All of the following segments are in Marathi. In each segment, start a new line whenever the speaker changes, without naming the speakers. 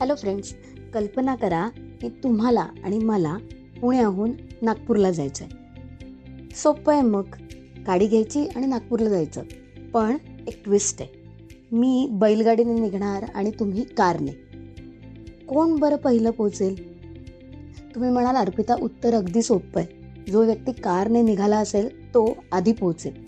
हॅलो फ्रेंड्स कल्पना करा की तुम्हाला आणि मला पुण्याहून नागपूरला जायचं आहे सोपं आहे मग. गाडी घ्यायची आणि नागपूरला जायचं. पण एक ट्विस्ट आहे. मी बैलगाडीने निघणार आणि तुम्ही कारने. कोण बरं पहिलं पोचेल तुम्ही म्हणाल अर्पिता उत्तर अगदी सोपं आहे. जो व्यक्ती कारने निघाला असेल तो आधी पोचेल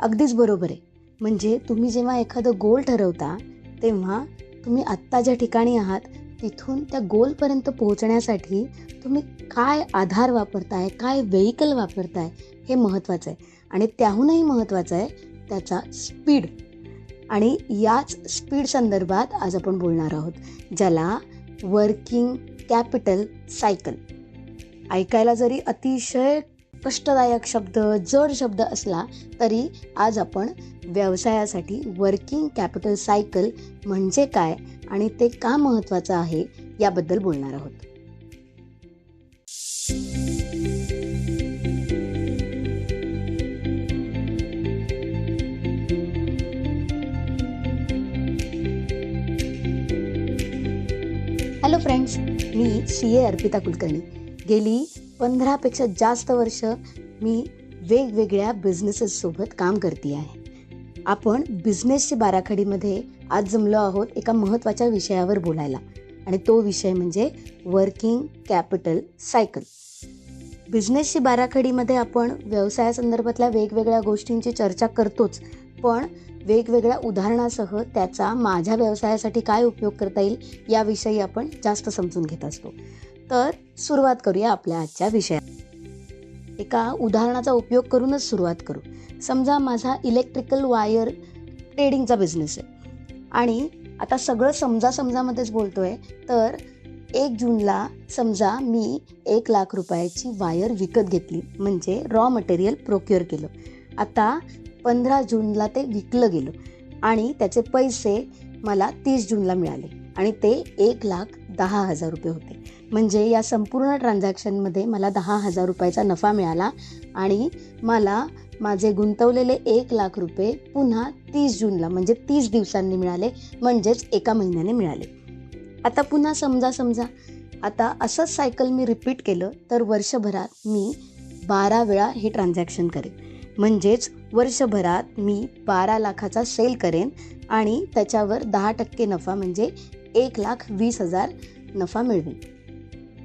अगदीच बरोबर आहे. म्हणजे तुम्ही जेव्हा एखादं गोल ठरवता तेव्हा तुम्ही आत्ता ज्या ठिकाणी आहात तिथून त्या गोलपर्यंत पोहोचण्यासाठी तुम्ही काय आधार वापरताय काय व्हेकल वापरताय हे महत्त्वाचं आहे. आणि त्याहूनही महत्त्वाचं आहे त्याचा स्पीड आणि याच स्पीड संदर्भात आज आपण बोलणार आहोत ज्याला वर्किंग कॅपिटल सायकल ऐकायला जरी अतिशय कष्टदायक शब्द जड शब्द असला तरी आज आपण व्यवसायासाठी वर्किंग कॅपिटल सायकल म्हणजे काय आणि ते का महत्त्वाचं आहे याबद्दल बोलणार आहोत. हॅलो फ्रेंड्स मी सी ए अर्पिता कुलकर्णी. गेली पंधरापेक्षा जास्त वर्ष मी वेगवेगळ्या बिझनेसेससोबत काम करते आहे आपण बिझनेसची बाराखडीमध्ये आज जमलो आहोत एका महत्त्वाच्या विषयावर बोलायला. आणि तो विषय म्हणजे वर्किंग कॅपिटल सायकल बिझनेसची बाराखडीमध्ये आपण व्यवसायासंदर्भातल्या वेगवेगळ्या गोष्टींची चर्चा करतोच पण वेगवेगळ्या उदाहरणासह त्याचा माझ्या व्यवसायासाठी काय उपयोग करता येईल याविषयी आपण जास्त समजून घेत असतो. तर सुरुवात करूया आपल्या आजच्या विषयात. एका उदाहरणाचा उपयोग करूनच सुरुवात करू. समजा माझा इलेक्ट्रिकल वायर ट्रेडिंगचा बिझनेस आहे. आणि आता सगळं समजा समजामध्येच बोलतो आहे तर एक जूनला समजा मी एक लाख रुपयाची वायर विकत घेतली म्हणजे रॉ मटेरियल प्रोक्युअर केलं. आता पंधरा जूनला ते विकलं गेलं आणि त्याचे पैसे मला तीस जूनला मिळाले आणि ते एक लाख दहा हजार रुपये होते. म्हणजे या संपूर्ण ट्रान्झॅक्शनमध्ये मला दहा हजार रुपयाचा नफा मिळाला आणि मला माझे गुंतवलेले एक लाख रुपये पुन्हा तीस जूनला म्हणजे तीस दिवसांनी मिळाले म्हणजेच एका महिन्याने मिळाले. आता पुन्हा समजा समजा. आता असंच सायकल मी रिपीट केलं तर वर्षभरात मी बारा वेळा हे ट्रान्झॅक्शन करेन. म्हणजेच वर्षभरात मी बारा लाखाचा सेल करेन आणि त्याच्यावर दहा टक्के नफा म्हणजे एक लाख वीस हजार नफा मिळवेन.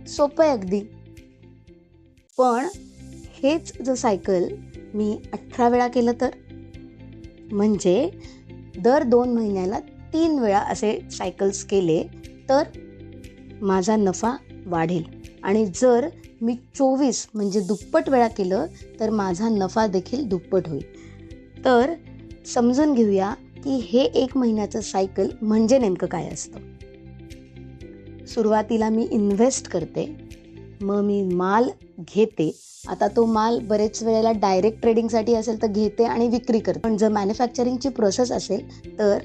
सोपं आहे अगदी. पण हेच जर सायकल मी अठरा वेळा केलं तर? म्हणजे दर दोन महिन्याला तीन वेळा असे सायकल्स केले तर माझा नफा वाढेल. आणि जर मी चोवीस म्हणजे दुप्पट वेळा केलं तर माझा नफा देखील दुप्पट होईल. तर समजून घेऊया की हे एक महिन्याचं सायकल म्हणजे नेमकं काय असतं? सुरुवातीला मी इन्व्हेस्ट करते. मग मी माल घेते. आता तो माल बरेच वेळेला डायरेक्ट ट्रेडिंगसाठी असेल तर घेते आणि विक्री करते. पण जर मॅन्युफॅक्चरिंगची प्रोसेस असेल तर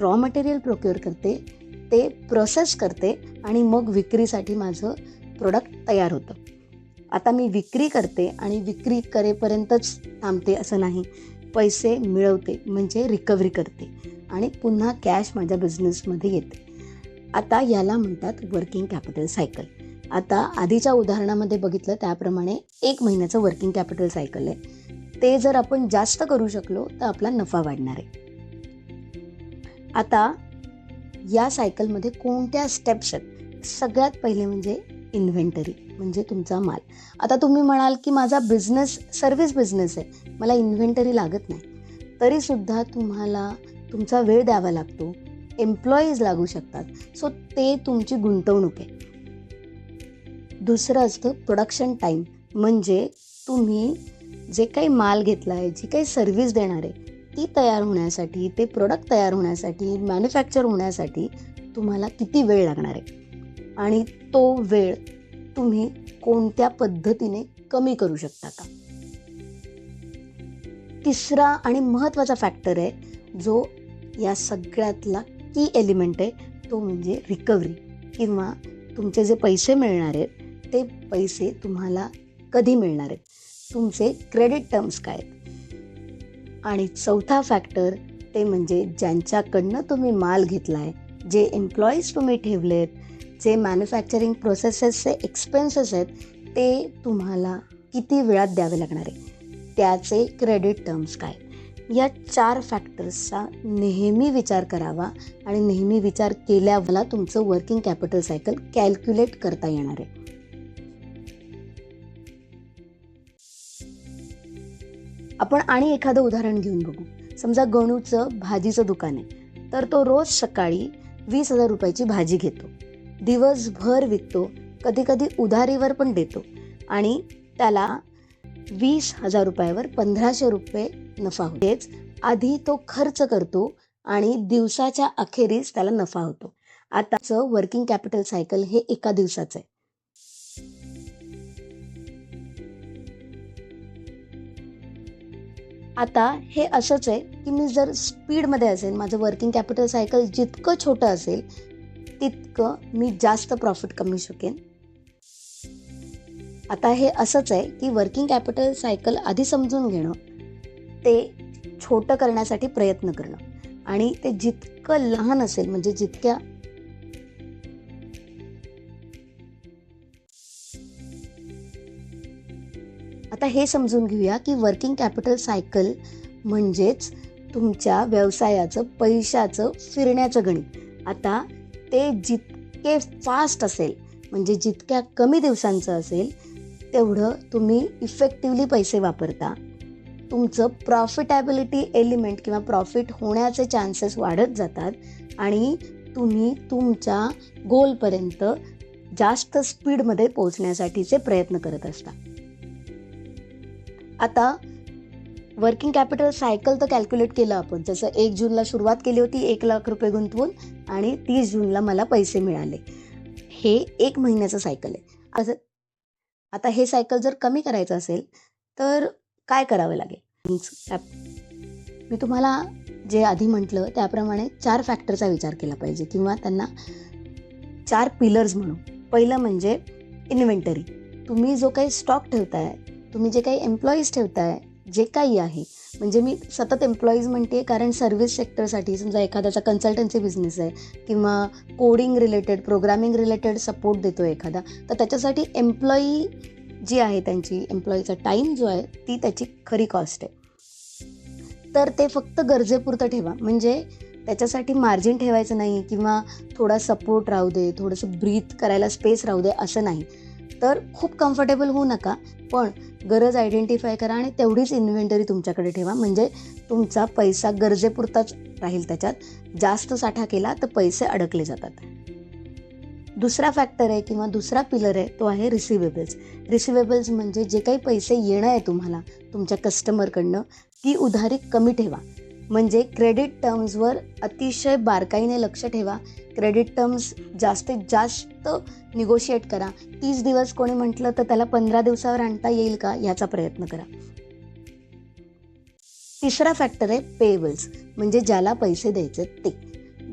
रॉ मटेरियल प्रोक्युअर करते ते प्रोसेस करते आणि मग विक्रीसाठी माझं प्रोडक्ट तयार होतं. आता मी विक्री करते आणि विक्री करेपर्यंतच थांबते असं नाही. पैसे मिळवते म्हणजे रिकव्हरी करते आणि पुन्हा कॅश माझ्या बिझनेसमध्ये येते. आता याला म्हणतात वर्किंग कॅपिटल सायकल आता आधीच्या उदाहरणामध्ये बघितलं त्याप्रमाणे एक महिन्याचं वर्किंग कॅपिटल सायकल आहे. ते जर आपण जास्त करू शकलो तर आपला नफा वाढणार आहे. आता या सायकलमध्ये कोणत्या स्टेप्स आहेत? सगळ्यात पहिले म्हणजे इन्व्हेंटरी म्हणजे तुमचा माल. आता तुम्ही म्हणाल की माझा बिझनेस सर्व्हिस बिझनेस आहे. मला इन्व्हेंटरी लागत नाही. तरीसुद्धा तुम्हाला तुमचा वेळ द्यावा लागतो. एम्प्लॉईज लागू शकतात. सो ते तुमची गुंतवणूक आहे. दुसरं असतं प्रोडक्शन टाईम म्हणजे तुम्ही जे काही माल घेतला आहे जी काही सर्व्हिस देणार आहे ती तयार होण्यासाठी ते प्रोडक्ट तयार होण्यासाठी मॅन्युफॅक्चर होण्यासाठी तुम्हाला किती वेळ लागणार आहे? आणि तो वेळ तुम्ही कोणत्या पद्धतीने कमी करू शकता का? तिसरा आणि महत्त्वाचा फॅक्टर आहे जो या सगळ्यातला की एलिमेंट आहे तो म्हणजे रिकव्हरी किंवा तुमचे जे पैसे मिळणार आहेत ते पैसे तुम्हाला कधी मिळणार आहेत? तुमचे क्रेडिट टर्म्स काय आहेत? आणि चौथा फॅक्टर ते म्हणजे ज्यांच्याकडनं तुम्ही माल घेतला आहे जे एम्प्लॉईज तुम्ही ठेवलेत जे मॅन्युफॅक्चरिंग प्रोसेसेसचे एक्सपेन्सेस आहेत ते तुम्हाला किती वेळात द्यावे लागणार आहे त्याचे क्रेडिट टर्म्स काय या चार फॅक्टर्सचा नेहमी विचार करावा आणि नेहमी विचार केल्यावर तुमचं वर्किंग कॅपिटल सायकल कॅल्क्युलेट करता येणार आहे. आपण आणि एखादं उदाहरण घेऊन बघू. समजा गणूचं भाजीचं दुकान आहे. तर तो रोज सकाळी वीस हजार रुपयाची भाजी घेतो. दिवसभर विकतो. कधी कधी उधारीवर पण देतो. आणि त्याला वीस हजार रुपयावर पंधराशे रुपये नफा होतेच आधी तो खर्च करतो आणि दिवसाच्या अखेरीस त्याला नफा होतो. आताचं वर्किंग कॅपिटल सायकल हे एका दिवसाचं आहे. आता हे असंच आहे की मी जर स्पीडमध्ये असेल माझं वर्किंग कॅपिटल सायकल जितकं छोटं असेल तितकं मी जास्त प्रॉफिट कमी शकेन. आता हे असंच आहे की वर्किंग कॅपिटल सायकल आधी समजून घेणं ते छोटं करण्यासाठी प्रयत्न करणं. आणि ते जितकं लहान असेल म्हणजे जितक्या आता हे समजून घेऊया की वर्किंग कॅपिटल सायकल म्हणजेच तुमच्या व्यवसायाचं पैशाचं फिरण्याचं गणित. आता ते जितके फास्ट असेल म्हणजे जितक्या कमी दिवसांचं असेल तेवढं तुम्ही इफेक्टिवली पैसे वापरता. तुमचं प्रॉफिटॅबिलिटी एलिमेंट किंवा प्रॉफिट होण्याचे चान्सेस वाढत जातात आणि तुम्ही तुमच्या गोलपर्यंत जास्त स्पीडमध्ये पोहोचण्यासाठीचे प्रयत्न करत असता. आता वर्किंग कॅपिटल सायकल तर कॅल्क्युलेट केलं आपण. जसं एक जूनला सुरुवात केली होती एक लाख रुपये गुंतवून आणि तीस जूनला मला पैसे मिळाले. हे एक महिन्याचं सायकल आहे. असं आता हे सायकल जर कमी करायचं असेल तर काय करावं लागेल? मी तुम्हाला जे आधी म्हटलं त्याप्रमाणे चार फॅक्टरचा विचार केला पाहिजे किंवा त्यांना चार पिलर्स म्हणू पहिलं म्हणजे इन्व्हेंटरी तुम्ही जो काही स्टॉक ठेवताय तुम्ही जे काही एम्प्लॉईज ठेवताय जे काही आहे. म्हणजे मी सतत एम्प्लॉईज म्हणते कारण सर्व्हिस सेक्टरसाठी समजा एखाद्याचा कन्सल्टन्सी बिझनेस आहे किंवा coding related programming related support देतो एखादा तर त्याच्यासाठी एम्प्लॉई जी आहे त्यांची एम्प्लॉईचा टाईम जो आहे ती त्याची खरी कॉस्ट आहे. तर ते फक्त गरजेपुरतं ठेवा. म्हणजे त्याच्यासाठी मार्जिन ठेवायचं नाही किंवा थोडा सपोर्ट राहू दे थोडंसं ब्रीथ करायला स्पेस राहू दे असं नाही. तर खूप कम्फर्टेबल होऊ नका. पण गरज आयडेंटिफाय करा आणि तेवढीच इन्व्हेंटरी तुमच्याकडे ठेवा. म्हणजे तुमचा पैसा गरजेपुरताच राहील त्याच्यात. जास्त साठा केला तर पैसे अडकले जातात. दुसरा फॅक्टर आहे किंवा दुसरा पिलर आहे तो आहे रिसिवेबल्स रिसिवेबल्स म्हणजे जे काही पैसे येणं आहे तुम्हाला तुमच्या कस्टमरकडनं ती उधारी कमी ठेवा. म्हणजे क्रेडिट टर्म्सवर अतिशय बारकाईने लक्ष ठेवा. क्रेडिट टर्म्स जास्तीत जास्त निगोशिएट करा. तीस दिवस कोणी म्हटलं तर त्याला पंधरा दिवसावर आणता येईल का याचा प्रयत्न करा. तिसरा फॅक्टर आहे पेबल्स म्हणजे ज्याला पैसे द्यायचे ते.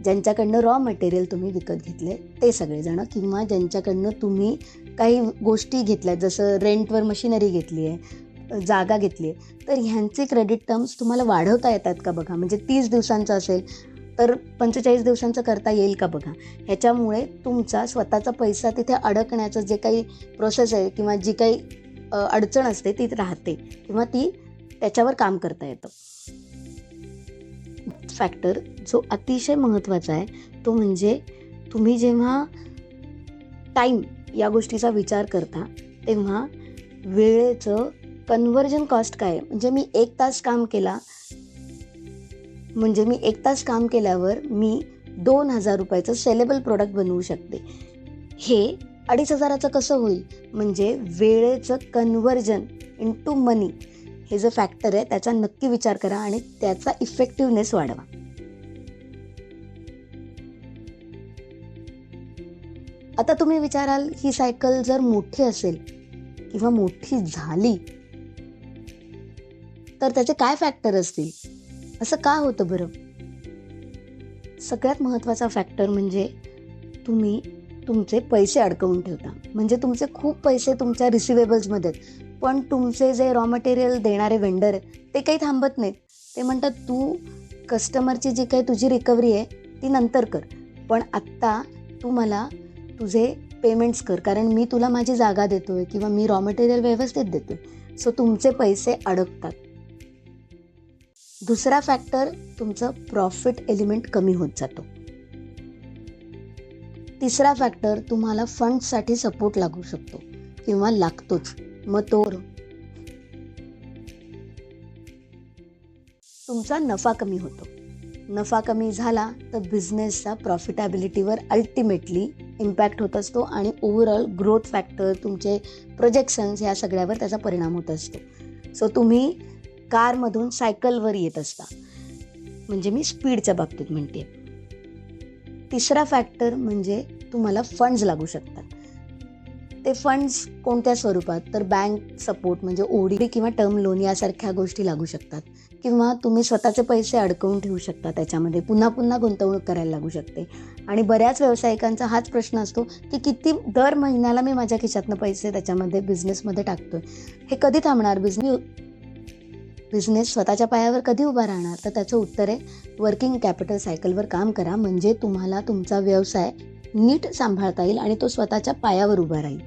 ज्यांच्याकडनं रॉ मटेरियल तुम्ही विकत घेतले ते सगळेजणं किंवा ज्यांच्याकडनं तुम्ही काही गोष्टी घेतल्या जसं रेंटवर मशिनरी घेतली आहे जागा घेतली आहे. तर ह्यांचे क्रेडिट टर्म्स तुम्हाला वाढवता येतात का बघा? म्हणजे तीस दिवसांचं असेल तर पंचेचाळीस दिवसांचं करता येईल का बघा? ह्याच्यामुळे तुमचा स्वतःचा पैसा तिथे अडकण्याचं जे काही प्रोसेस आहे किंवा जी काही अडचण असते ती राहते किंवा ती त्याच्यावर काम करता येतं. फॅक्टर जो अतिशय महत्त्वाचा आहे तो म्हणजे तुम्ही जेव्हा टाईम या गोष्टीचा विचार करता तेव्हा वेळेचं कन्व्हर्जन कॉस्ट काय म्हणजे मी एक तास काम केला. म्हणजे मी एक तास काम केल्यावर मी दोन हजार रुपयाचं सेलेबल प्रोडक्ट बनवू शकते. हे अडीच हजाराचं कसं होईल? म्हणजे वेळेचं कन्व्हर्जन इन टू मनी हे जे फॅक्टर आहे त्याचा नक्की विचार करा आणि त्याचा इफेक्टिव्हनेस वाढवा. आता तुम्ही विचाराल ही सायकल जर मोठी असेल किंवा मोठी झाली तर त्याचे काय फॅक्टर असतील? असं का होतं बरं? सगळ्यात महत्त्वाचा फॅक्टर म्हणजे तुम्ही तुमचे पैसे अडकवून ठेवता. म्हणजे तुमचे खूप पैसे तुमच्या रिसिवेबल्समध्ये आहेत. पण तुमचे जे रॉ मटेरियल देणारे वेंडर आहेत ते काही थांबत नाहीत. ते म्हणतात तू कस्टमरची जी काही तुझी रिकव्हरी आहे ती नंतर कर. पण आत्ता तू मला तुझे पेमेंट्स कर. कारण मी तुला माझी जागा देतोय किंवा मी रॉ मटेरियल व्यवस्थित देतोय. सो तुमचे पैसे अडकतात. दुसरा फॅक्टर तुमचं प्रॉफिट एलिमेंट कमी होत जातो. तिसरा फॅक्टर तुम्हाला फंडसाठी सपोर्ट लागू शकतो किंवा लागतोच. मग तो तुमचा नफा कमी होतो. नफा कमी झाला तर बिझनेसचा प्रॉफिटॅबिलिटीवर अल्टिमेटली इम्पॅक्ट होत असतो आणि ओव्हरऑल ग्रोथ फॅक्टर तुमचे प्रोजेक्शन्स ह्या सगळ्यावर त्याचा परिणाम होत असतो. सो तुम्ही कारमधून सायकलवर येत असता. म्हणजे मी स्पीडच्या बाबतीत म्हणते. तिसरा फॅक्टर म्हणजे तुम्हाला फंड्स लागू शकतात. ते फंड्स कोणत्या स्वरूपात? तर बँक सपोर्ट म्हणजे ओडी किंवा टर्म लोन यासारख्या गोष्टी लागू शकतात. किंवा तुम्ही स्वतःचे पैसे अडकवून ठेवू शकता त्याच्यामध्ये. पुन्हा पुन्हा गुंतवणूक करायला लागू शकते. आणि बऱ्याच व्यावसायिकांचा हाच प्रश्न असतो की किती दर महिन्याला मी माझ्या खिशातनं पैसे त्याच्यामध्ये बिझनेसमध्ये टाकतोय? हे कधी थांबणार? बिझनेस बिझनेस स्वतःच्या पायावर कधी उभा राहणार? तर त्याचं उत्तर आहे वर्किंग कॅपिटल सायकलवर काम करा. म्हणजे तुम्हाला तुमचा व्यवसाय नीट सांभाळता येईल आणि तो स्वतःच्या पायावर उभा राहील.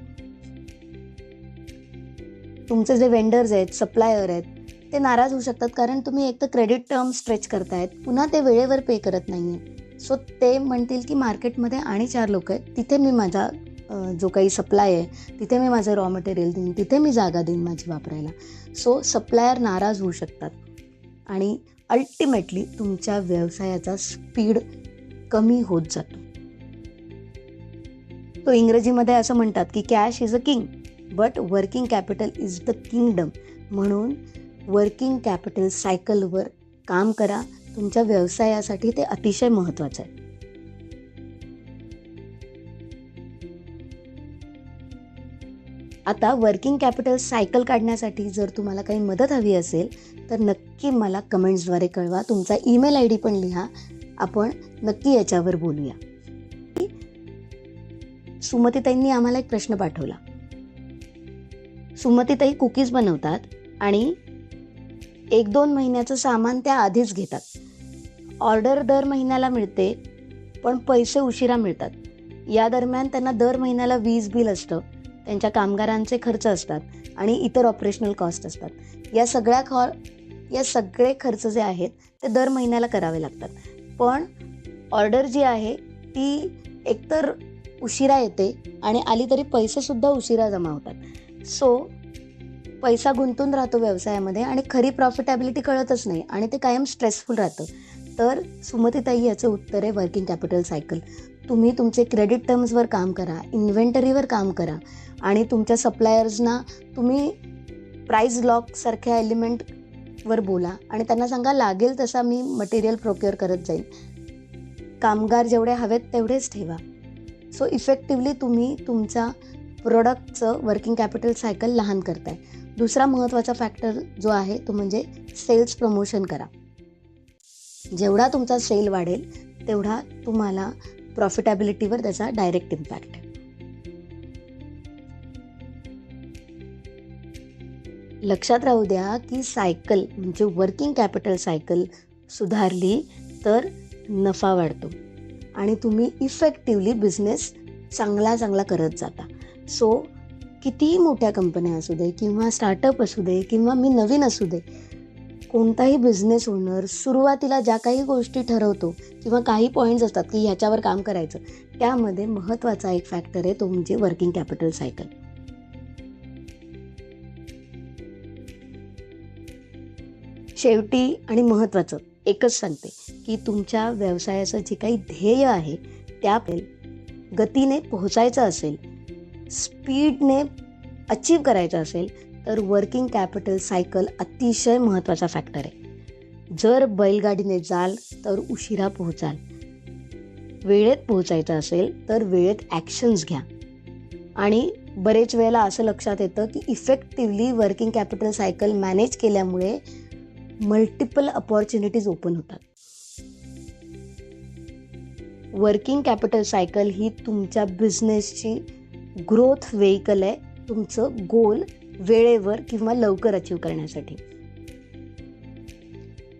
तुमचे जे वेंडर्स आहेत सप्लायर आहेत ते नाराज होऊ शकतात कारण तुम्ही एक तर क्रेडिट टर्म स्ट्रेच करतायत पुन्हा ते वेळेवर पे करत नाही आहे सो ते म्हणतील की मार्केटमध्ये आणि चार लोक आहेत तिथे मी माझा जो काही सप्लाय आहे तिथे मी माझं रॉ मटेरियल देईन तिथे मी जागा देईन माझी वापरायला. सो सप्लायर नाराज होऊ शकतात. आणि अल्टिमेटली तुमच्या व्यवसायाचा स्पीड कमी होत जातो. तो इंग्रजीमध्ये असं म्हणतात की cash is a king but working capital is the kingdom म्हणून वर्किंग कॅपिटल सायकलवर काम करा. तुमच्या व्यवसायासाठी ते अतिशय महत्त्वाचं आहे. आता वर्किंग कॅपिटल सायकल काढण्यासाठी जर तुम्हाला काही मदत हवी असेल तर नक्की मला कमेंट्सद्वारे कळवा. तुमचा ईमेल आय डी पण लिहा. आपण नक्की याच्यावर बोलूया. सुमतीताईंनी आम्हाला एक प्रश्न पाठवला. सुमतीताई कुकीज बनवतात आणि एक दोन महिन्याचं सामान त्या आधीच घेतात. ऑर्डर दर महिन्याला मिळते पण पैसे उशिरा मिळतात. या दरम्यान त्यांना दर महिन्याला वीज बिल असतं. त्यांच्या कामगारांचे खर्च असतात आणि इतर ऑपरेशनल कॉस्ट असतात. या सगळ्या खॉ या सगळे खर्च जे आहेत ते दर महिन्याला करावे लागतात. पण ऑर्डर जी आहे ती एकतर उशिरा येते आणि आली तरी पैसेसुद्धा उशिरा जमा होतात. सो पैसा गुंतून राहतो व्यवसायामध्ये आणि खरी प्रॉफिटॅबिलिटी कळतच नाही आणि ते कायम स्ट्रेसफुल राहतं. तर सुमतीताई याचं उत्तर आहे वर्किंग कॅपिटल सायकल तुम्ही तुमचे क्रेडिट टर्म्सवर काम करा इन्व्हेंटरीवर काम करा आणि तुमच्या सप्लायर्सना तुम्ही प्राईज लॉकसारख्या एलिमेंटवर बोला आणि त्यांना सांगा लागेल तसा मी मटेरियल प्रोक्युअर करत जाईल कामगार जेवढे हवेत तेवढेच ठेवा. सो इफेक्टिवली तुम्ही तुमचा प्रोडक्टचं वर्किंग कॅपिटल सायकल लहान करताय. दुसरा महत्त्वाचा फॅक्टर जो आहे तो म्हणजे सेल्स प्रमोशन करा. जेवढा तुमचा सेल वाढेल तेवढा तुम्हाला प्रॉफिटॅबिलिटीवर त्याचा डायरेक्ट इम्पॅक्ट आहे लक्षात राहू द्या की सायकल म्हणजे वर्किंग कॅपिटल सायकल सुधारली तर नफा वाढतो. आणि तुम्ही इफेक्टिवली बिझनेस चांगला चांगला करत जाता. सो कितीही मोठ्या कंपन्या असू दे किंवा स्टार्टअप असू दे किंवा मी नवीन असू दे कोणताही बिझनेस ओनर सुरुवातीला ज्या काही गोष्टी ठरवतो किंवा काही पॉईंट्स असतात की ह्याच्यावर काम करायचं त्यामध्ये महत्त्वाचा एक फॅक्टर आहे तो म्हणजे वर्किंग कॅपिटल सायकल शेवटी आणि महत्त्वाचं एकच सांगते की तुमच्या व्यवसायाचं जे काही ध्येय आहे त्या गतीने पोहोचायचं असेल स्पीडने अचीव करायचं असेल तर वर्किंग कॅपिटल सायकल अतिशय महत्त्वाचा फॅक्टर आहे. जर बैलगाडीने जाल तर उशिरा पोहोचाल. वेळेत पोहोचायचं असेल तर वेळेत ॲक्शन्स घ्या. आणि बरेच वेळेला असं लक्षात येतं की effectively working capital cycle manage केल्यामुळे मल्टिपल अपॉर्च्युनिटीज ओपन होतात. वर्किंग कॅपिटल सायकल ही तुमच्या बिझनेसची ग्रोथ व्हेकल आहे तुमचं गोल वेळेवर किंवा लवकर अचीव करण्यासाठी.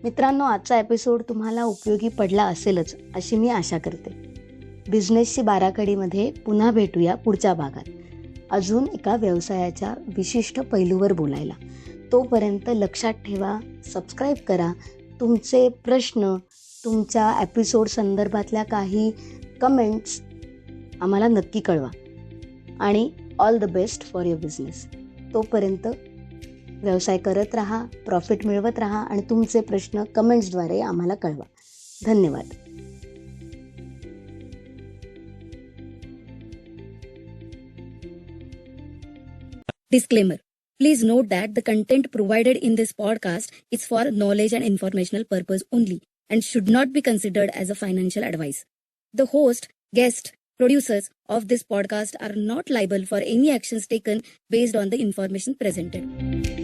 मित्रांनो आजचा एपिसोड तुम्हाला उपयोगी पडला असेलच अशी मी आशा करते. बिझनेसची बाराखडीमध्ये पुन्हा भेटूया पुढच्या भागात. अजून एका व्यवसायाच्या विशिष्ट पैलूवर बोलायला. तोपर्यंत लक्षात ठेवा सबस्क्राईब करा. तुमचे प्रश्न तुमच्या एपिसोड संदर्भातल्या काही कमेंट्स आम्हाला नक्की कळवा. आणि all the best for your business तोपर्यंत व्यवसाय करत राहा प्रॉफिट मिळवत राहा आणि तुमचे प्रश्न कमेंट्सद्वारे आम्हाला कळवा धन्यवाद
Disclaimer. Please note that the content provided in this podcast is for knowledge and informational purpose only and should not be considered as a financial advice. The host, guest, producers of this podcast are not liable for any actions taken based on the information presented.